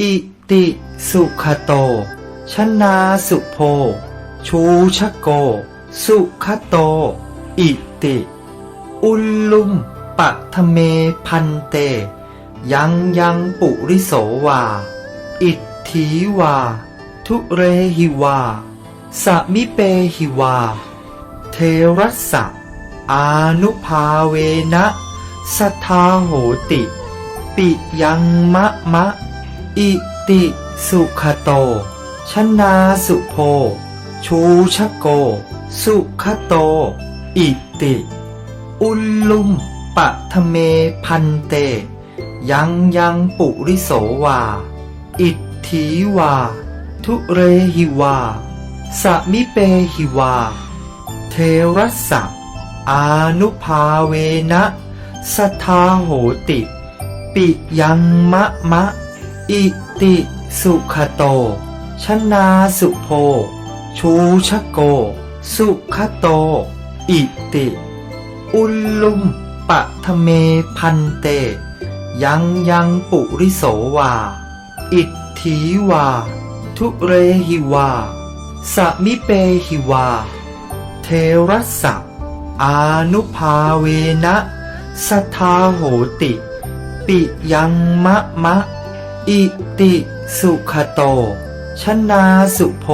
อิติสุขโต ชนาสุโพ ชูชะโก สุขโต อิติ อุลลุมปะทะเมพันเต ยังยังปุริโสวา อิทธีวา ทุเรหิวา สมิเปหิวา เทรัสสะอานุภาเวนะสทาโหติ ปิยังมะมะ อิติสุขโต ชนาสุโพ ชูชะโก สุขโต อิติ อุลลุมปะทะเมพันเต ยังยังปุริโสวา อิทธีวา ทุเรหิวา สมิเปหิวา เทรัสสะอานุภาเวนะสทาโหติ ปิยังมะมะ อิติสุขโต ชนาสุโพ ชูชะโก สุขโต อิติ อุลลุมปะทะเมพันเต ยังยังปุริโสวา อิทธีวา ทุเรหิวา สมิเปหิวา เทรัสสะอานุภาเวนะสทาโหติ ปิยังมะมะ อิติสุขโต ชนาสุโพ